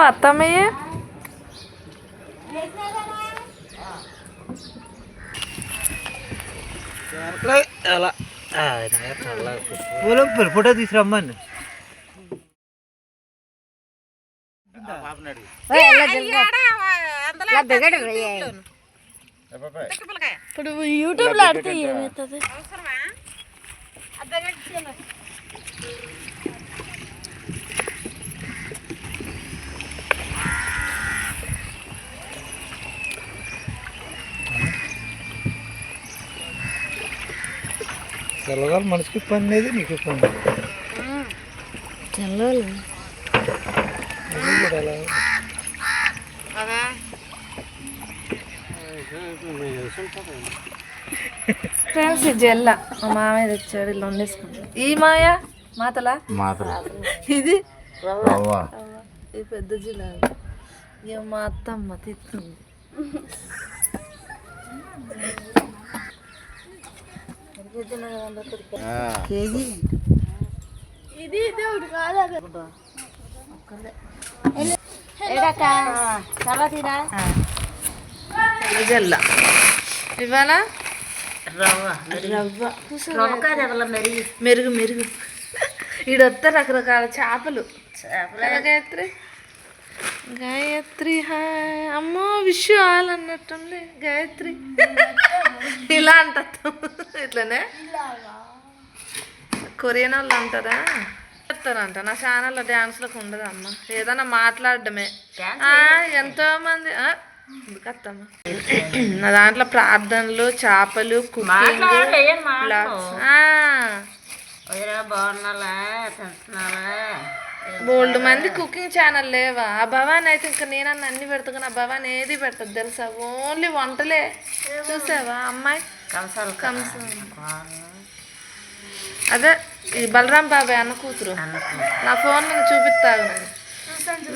అత్తమ్మయ్య అలా పొలం ఫోటో తీసురమ్మని ఇప్పుడు యూట్యూబ్లో ఆడితే ఏమవుతుంది? తెల్లగారు మనిషికి పని లేదు నీకు పని. చల్లాలి ఫ్రెండ్స్ ఈ జెల్ల మా మామయ్య తెచ్చాడు ఇలా వండేసుకుంటాం ఈ మాయ మాతలా? మాత్రం ఇది? ఈ పెద్ద జిల్లా ఇక మా అత్తమ్మ తిత్తుంది కేజీ? ఇది ఇవాళ మెరుగు. మెరుగు ఈడొత్త రకరకాల చేపలు. కదా గాయత్రి. హాయ్ అమ్మో విష్ ఆల్ అన్నట్టుంది గాయత్రి ఇలా అంటారు ఇట్లనే? కొరియన్ వాళ్ళు అంటారా? చెప్తారంట. నా ఛానల్లో డ్యాన్స్లకు ఉండదు అమ్మ ఏదైనా మాట్లాడడమే. ఆ, ఎంతో మంది నా దాంట్లో ప్రార్థనలు చేపలు కుకింగ్ బోల్డ్ మంది కుకింగ్ ఛానల్ లేవా? ఆ భవాన్ అయితే ఇంకా నేనన్న అన్ని పెడతా కానీ ఆ భవాన్ ఏది పెట్టదు తెలుసా? ఓన్లీ వంటలే. చూసావా? అమ్మాయి కంసాలు కంసం అదే ఈ బలరాం బాబాయ్ అన్న కూతురు. నా ఫోన్ మీద చూపిస్తాను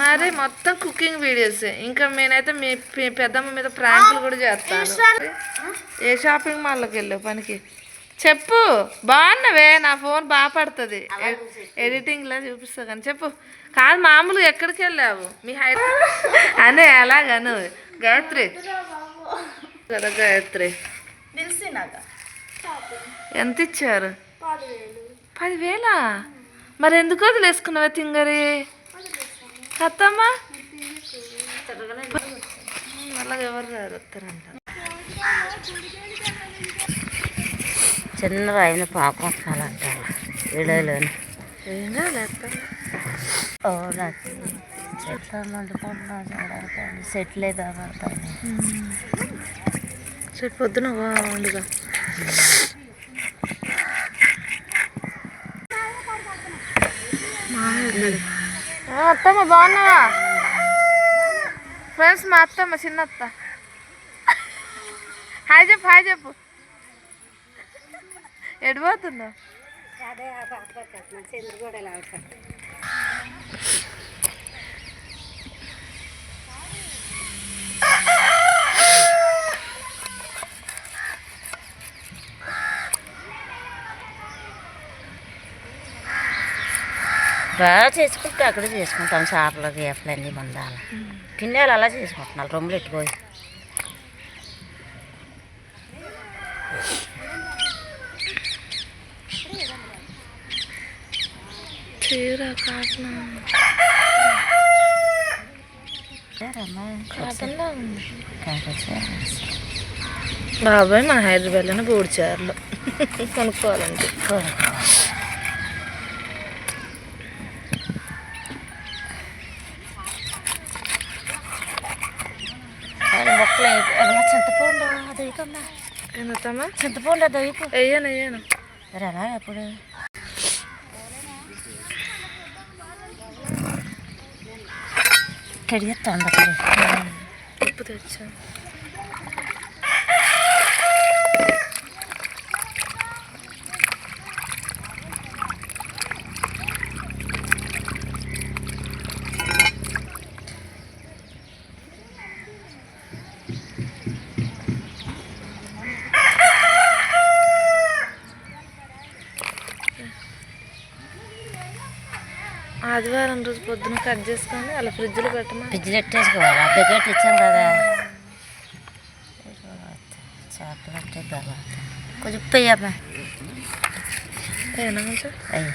మరి మొత్తం కుకింగ్ వీడియోస్. ఇంకా నేనైతే మీ పెద్దమ్మ మీద ప్రాంకులు కూడా చేస్తాను. ఏ షాపింగ్ మాల్లోకి వెళ్ళావు పనికి? చెప్పు. బాగున్నవే. నా ఫోన్ బాగా పడుతుంది. ఎడిటింగ్లో చూపిస్తా కానీ చెప్పు. కాదు మామూలుగా ఎక్కడికి వెళ్ళావు? మీ హై అనే ఎలాగను గాయత్రి. కదా గాయత్రి. ఎంత ఇచ్చారు? పదివేలా. మరి ఎందుకు వదిలేసుకున్నావా తింగరి? కత్తమ్మా మళ్ళీ ఎవరు రారు? వస్తారంట. చిన్న రాయిన పాపం వస్తానంటారు. వీడియోలోని ఓ నాకు చెట్ల మండుకుంటున్నా చూడాలి చెట్లే కాబడతాయి రేపు పొద్దున? వండుగా అత్తమ్మ బాగున్నావా? ఫ్రెండ్స్ మా అత్తమ్మ చిన్న అత్త. హాయ్ చెప్పు హాయ్ చెప్పు. ఎడిపోతున్నావు బాగా చేసుకుంటే అక్కడ చేసుకుంటాం. చేపలు గీపలు అన్నీ కిన్నెలు అలా చేసుకుంటున్నారు. రొమ్ములు ఎట్టుకోయి. బాబాయ్ మన హైదరాబాద్లోనే బూడిచారులో కొనుక్కోవాలంటే ఏమన్నా చింతపండు అది వేయకమ్మా ఏంటమ్మా చింతపండు వెయ్యను వెయ్యను మరి ఎలా ఎప్పుడు కడిగేస్తాను ఉప్పు తెచ్చాను అది ఆదివారం రోజు పొద్దున కట్ చేసుకొని అలా ఫ్రిడ్జ్లో పెట్టమా ఫ్రిడ్జ్లో పెట్టేసుకోవాలి. ఆ బిగ్గట్ ఇచ్చాం కదా. అంటే తర్వాత కొంచెం ఉప్పు వేయమ్మా. అయ్యి.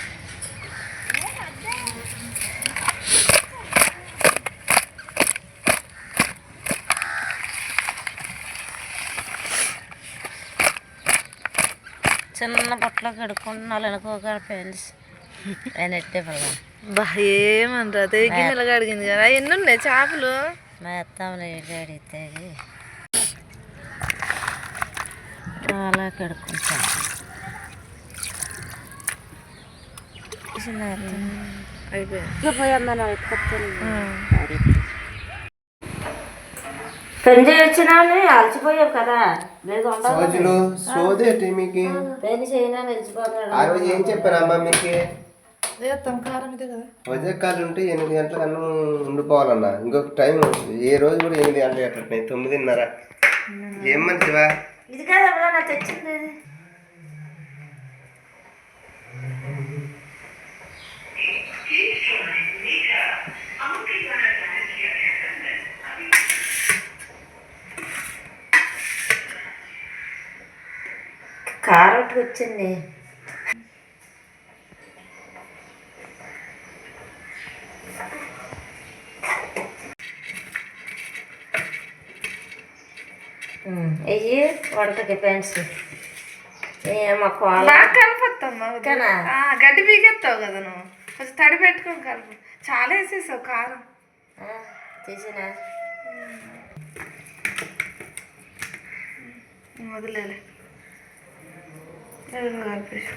చిన్న బట్టలు కడుక్కుంటున్నాను అనుకోక ఫ్రెండ్స్ నేను ఎట్టే పిల్లలు బా ఏమనరా గిన్నెలుగా అడిగింది కదా. ఎన్ని ఉన్నాయి చేపలు మొత్తం నీళ్ళు అడిగితే అలా అయిపోయింది పెళ్ళి వచ్చినా అలసిపోయావు కదా. లేదు మీకు? పెళ్ళి చేయనా నిలిచిపోతాడు ఆ రోజు ఏం చెప్పారమ్మా మీకు? వజకాలు ఉంటే ఎనిమిది గంటలకు అన్నం ఉండిపోవాలన్నా. ఇంకొక టైం ఏ రోజు కూడా ఎనిమిది గంటలు ఎట్లున్నాయి తొమ్మిదిన్నర. ఏం మంచివా ఇది కదా నా తెచ్చింది. కారట్ వచ్చింది వెయ్యి వంటకి పెన్స్ ఏమో బాగా కదా? గడ్డి పీకెత్తావు కదా నువ్వు. కొంచెం తడి పెట్టుకొని కలుపు. చాలా వేసేసావు కారం. తీసిన. వదిలేలే. కలిపేసి